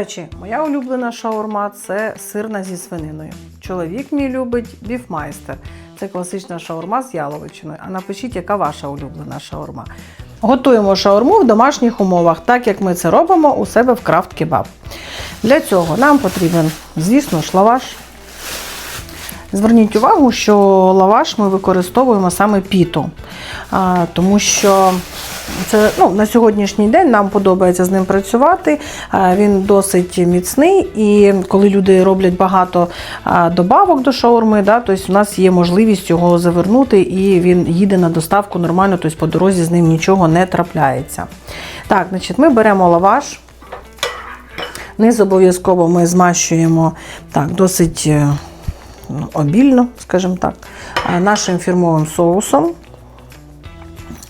Речі, моя улюблена шаурма це сирна зі свининою. Чоловік мій любить біфмайстер. Це класична шаурма з яловичиною. А напишіть, яка ваша улюблена шаурма. Готуємо шаурму в домашніх умовах, так як ми це робимо у себе в крафт кебаб. Для цього нам потрібен, звісно лаваш. Зверніть увагу, що лаваш ми використовуємо саме піту, тому що це ну, на сьогоднішній день нам подобається з ним працювати. Він досить міцний, і коли люди роблять багато добавок до шаурми, да, тобто у нас є можливість його завернути, і він їде на доставку нормально, тобто по дорозі з ним нічого не трапляється. Так, значить, ми беремо лаваш. Низ обов'язково ми змащуємо так, досить е, обільно, скажімо так, нашим фірмовим соусом.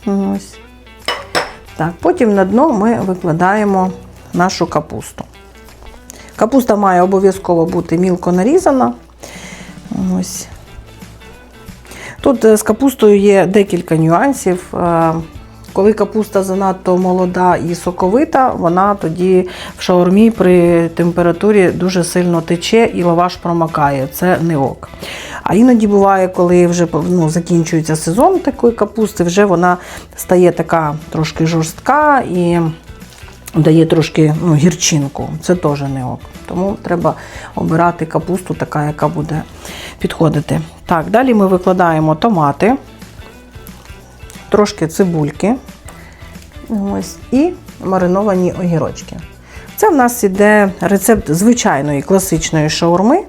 Ось. Так, потім на дно ми викладаємо нашу капусту. Капуста має обов'язково бути мілко нарізана. Ось. Тут е, з капустою є декілька нюансів. Коли капуста занадто молода і соковита, вона тоді в шаурмі при температурі дуже сильно тече і лаваш промакає. Це не ок. А іноді буває, коли вже ну, закінчується сезон такої капусти, вже вона стає така трошки жорстка і дає трошки ну, гірчинку. Це теж не ок. Тому треба обирати капусту, така, яка буде підходити. Так, далі ми викладаємо томати, трошки цибульки. Ось, і мариновані огірочки. Це в нас іде рецепт звичайної класичної шаурми.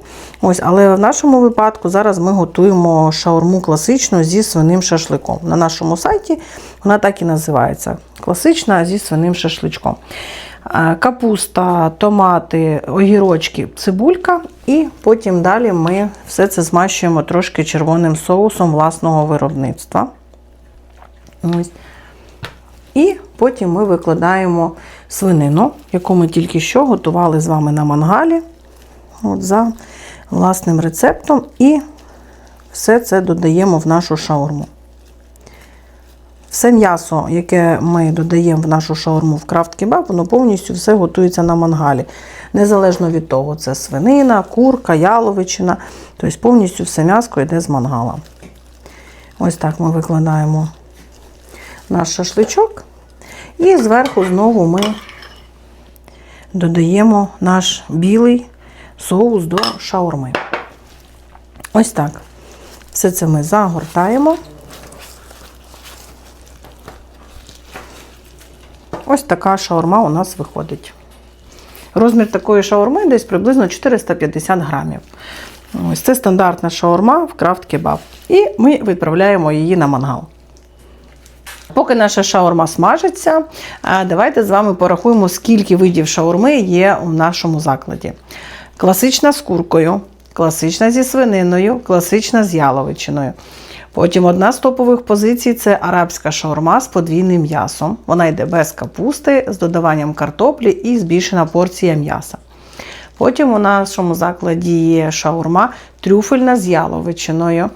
Ось, але в нашому випадку зараз ми готуємо шаурму класичну зі свиним шашликом. На нашому сайті вона так і називається: класична зі свиним шашличком. Капуста, томати, огірочки, цибулька, і потім далі ми все це змащуємо трошки червоним соусом власного виробництва. Ось. І потім ми викладаємо свинину, яку ми тільки що готували з вами на мангалі. От за власним рецептом. І все це додаємо в нашу шаурму. Все м'ясо, яке ми додаємо в нашу шаурму в крафт кебаб, воно повністю все готується на мангалі. Незалежно від того, це свинина, курка, яловичина. Тобто повністю все м'ясо йде з мангала. Ось так ми викладаємо наш шашличок. І зверху знову ми додаємо наш білий соус до шаурми. Ось так. Все це ми загортаємо. Ось така шаурма у нас виходить. Розмір такої шаурми десь приблизно 450 грамів. Ось це стандартна шаурма в крафт кебаб. І ми відправляємо її на мангал. Поки наша шаурма смажиться, давайте з вами порахуємо, скільки видів шаурми є у нашому закладі. Класична з куркою, класична зі свининою, класична з яловичиною. Потім одна з топових позицій це арабська шаурма з подвійним м'ясом. Вона йде без капусти, з додаванням картоплі і збільшена порція м'яса. Потім у нашому закладі є шаурма трюфельна з яловичиною.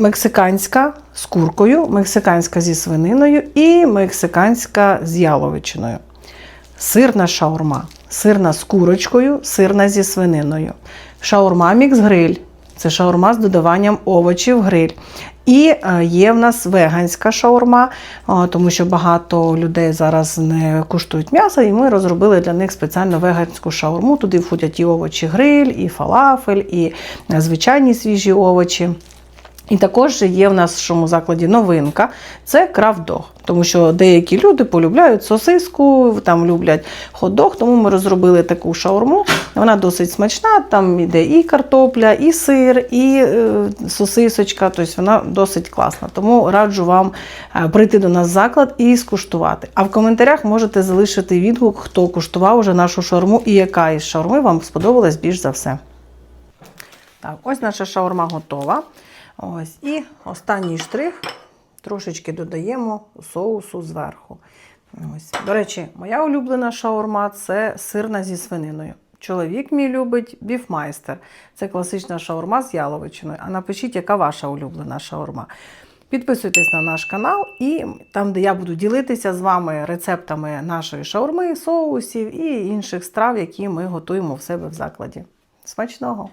Мексиканська з куркою, мексиканська зі свининою і мексиканська з яловичиною. Сирна шаурма, сирна з курочкою, сирна зі свининою. Шаурма мікс гриль. Це шаурма з додаванням овочів гриль. І е, є в нас веганська шаурма, е, тому що багато людей зараз не куштують м'ясо, і ми розробили для них спеціально веганську шаурму. Туди входять і овочі гриль, і фалафель, і е, звичайні свіжі овочі. І також є в нашому закладі новинка це крафт-дог. Тому що деякі люди полюбляють сосиску, там люблять хот-дог, тому ми розробили таку шаурму. Вона досить смачна, там йде і картопля, і сир, і е, сосисочка. Тобто вона досить класна. Тому раджу вам е, прийти до нас в заклад і скуштувати. А в коментарях можете залишити відгук, хто куштував вже нашу шаурму і яка із шаурми вам сподобалась більш за все. Так, ось наша шаурма готова. Ось. І останній штрих трошечки додаємо соусу зверху. Ось. До речі, моя улюблена шаурма це сирна зі свининою. Чоловік мій любить біфмайстер. Це класична шаурма з яловичиною. А напишіть, яка ваша улюблена шаурма. Підписуйтесь на наш канал, і там, де я буду ділитися з вами рецептами нашої шаурми, соусів і інших страв, які ми готуємо в себе в закладі. Смачного!